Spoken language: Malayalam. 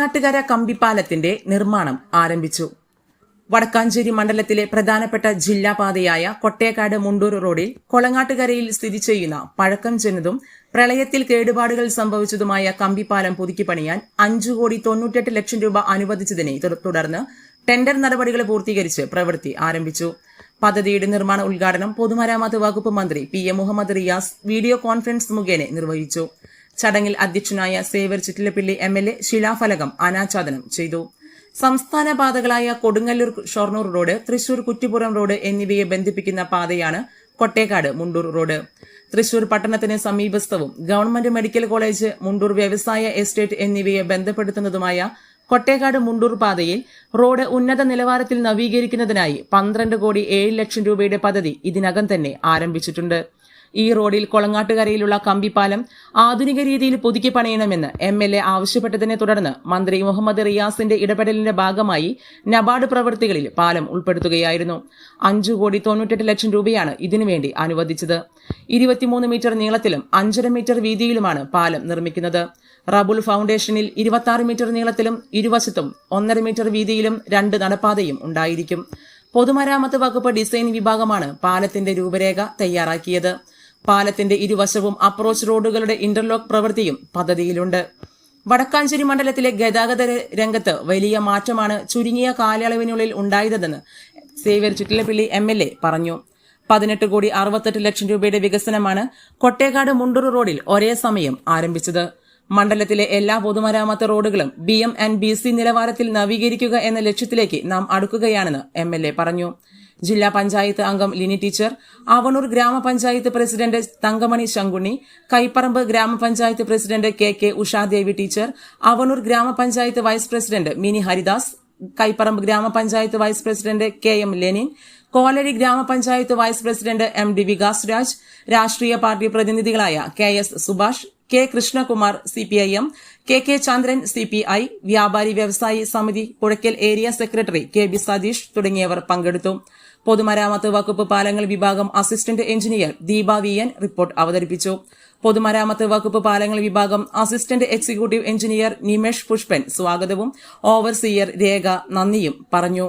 കൊളങ്ങാട്ടുകര കമ്പിപ്പാലത്തിന്റെ നിർമ്മാണം ആരംഭിച്ചു. വടക്കാഞ്ചേരി മണ്ഡലത്തിലെ പ്രധാനപ്പെട്ട ജില്ലാപാതയായ കൊട്ടേക്കാട് മുണ്ടൂർ റോഡിൽ കൊളങ്ങാട്ടുകരയിൽ സ്ഥിതി ചെയ്യുന്ന പഴക്കം ചെന്നതും പ്രളയത്തിൽ കേടുപാടുകൾ സംഭവിച്ചതുമായ കമ്പിപ്പാലം പുതുക്കി പണിയാൻ അഞ്ചു കോടി തൊണ്ണൂറ്റെട്ട് ലക്ഷം രൂപ അനുവദിച്ചതിനെ തുടർന്ന് ടെൻഡർ നടപടികൾ പൂർത്തീകരിച്ച് പ്രവൃത്തി ആരംഭിച്ചു. പദ്ധതിയുടെ നിർമ്മാണ ഉദ്ഘാടനം പൊതുമരാമത്ത് വകുപ്പ് മന്ത്രി P A Muhammad Riyas video conference മുഖേന നിർവഹിച്ചു. ചടങ്ങിൽ അധ്യക്ഷനായ Xavier Chittilappilly M L A ശിലാഫലകം അനാച്ഛാദനം ചെയ്തു. സംസ്ഥാന പാതകളായ കൊടുങ്ങല്ലൂർ ഷൊർണൂർ റോഡ് തൃശൂർ കുറ്റിപ്പുറം റോഡ് എന്നിവയെ ബന്ധിപ്പിക്കുന്ന പാതയാണ് കൊട്ടേക്കാട് മുണ്ടൂർ റോഡ്. തൃശൂർ പട്ടണത്തിന് സമീപസ്ഥവും ഗവൺമെന്റ് മെഡിക്കൽ കോളേജ് മുണ്ടൂർ വ്യവസായ എസ്റ്റേറ്റ് എന്നിവയെ ബന്ധപ്പെടുത്തുന്നതുമായ കൊട്ടേക്കാട് മുണ്ടൂർ പാതയിൽ റോഡ് ഉന്നത നിലവാരത്തിൽ നവീകരിക്കുന്നതിനായി പന്ത്രണ്ട് കോടി ഏഴ് ലക്ഷം രൂപയുടെ പദ്ധതി ഇതിനകം തന്നെ ആരംഭിച്ചിട്ടുണ്ട്. ഈ റോഡിൽ കൊളങ്ങാട്ടുകരയിലുള്ള കമ്പിപ്പാലം ആധുനിക രീതിയിൽ പുതുക്കി പണിയണമെന്ന് എം എൽ എ ആവശ്യപ്പെട്ടതിനെ തുടർന്ന് മന്ത്രി മുഹമ്മദ് റിയാസിന്റെ ഇടപെടലിന്റെ ഭാഗമായി നബാർഡ് പ്രവൃത്തികളിൽ പാലം ഉൾപ്പെടുത്തുകയായിരുന്നു. അഞ്ചു കോടി തൊണ്ണൂറ്റെട്ട് ലക്ഷം രൂപയാണ് ഇതിനുവേണ്ടി അനുവദിച്ചത്. ഇരുപത്തിമൂന്ന് മീറ്റർ നീളത്തിലും അഞ്ചര മീറ്റർ വീതിയിലുമാണ് പാലം നിർമ്മിക്കുന്നത്. റബുൾ ഫൗണ്ടേഷനിൽ ഇരുപത്തി മീറ്റർ നീളത്തിലും ഇരുവശത്തും ഒന്നര മീറ്റർ വീതിയിലും രണ്ട് നടപ്പാതയും ഉണ്ടായിരിക്കും. പൊതുമരാമത്ത് വകുപ്പ് ഡിസൈൻ വിഭാഗമാണ് പാലത്തിന്റെ രൂപരേഖ തയ്യാറാക്കിയത്. പാലത്തിന്റെ ഇരുവശവും അപ്രോച്ച് റോഡുകളുടെ ഇന്റർലോക്ക് പ്രവൃത്തിയും പദ്ധതിയിലുണ്ട്. വടക്കാഞ്ചേരി മണ്ഡലത്തിലെ ഗതാഗത രംഗത്ത് വലിയ മാറ്റമാണ് ചുരുങ്ങിയ കാലയളവിനുള്ളിൽ ഉണ്ടായതെന്ന് Xavier Chittilappilly M L A പറഞ്ഞു. പതിനെട്ട് കോടി അറുപത്തെട്ട് ലക്ഷം രൂപയുടെ വികസനമാണ് കൊട്ടേക്കാട് മുണ്ടൂർ റോഡിൽ ഒരേ സമയം ആരംഭിച്ചത്. മണ്ഡലത്തിലെ എല്ലാ പൊതുമരാമത്ത് റോഡുകളും B M and B C നിലവാരത്തിൽ നവീകരിക്കുക എന്ന ലക്ഷ്യത്തിലേക്ക് നാം അടുക്കുകയാണെന്ന് എം എൽ എ പറഞ്ഞു. ജില്ലാ പഞ്ചായത്ത് അംഗം ലിനി ടീച്ചർ ആവണൂർ ഗ്രാമപഞ്ചായത്ത് പ്രസിഡന്റ് തങ്കമണി ശങ്കുണ്ണി കൈപ്പറമ്പ് ഗ്രാമപഞ്ചായത്ത് president K K Ushadevi teacher Avanur ഗ്രാമപഞ്ചായത്ത് വൈസ് പ്രസിഡന്റ് മിനി ഹരിദാസ് കൈപ്പറമ്പ് ഗ്രാമപഞ്ചായത്ത് vice president K M Lenin Kolari ഗ്രാമപഞ്ചായത്ത് vice president M D Vikas Raj രാഷ്ട്രീയ party പ്രതിനിധികളായ K S Subhash K Krishnakumar C P I M K K Chandran C P I Vyapari Vyavasayi Samithi Puzhakkal area secretary K B Satheesh തുടങ്ങിയവർ പങ്കെടുത്തു. പൊതുമരാമത്ത് വകുപ്പ് പാലങ്ങൾ വിഭാഗം assistant engineer Deepa V N report അവതരിപ്പിച്ചു. പൊതുമരാമത്ത് വകുപ്പ് പാലങ്ങൾ വിഭാഗം assistant executive engineer Nimesh Pushpan സ്വാഗതവും ഓവർസീയർ രേഖ നന്ദിയും പറഞ്ഞു.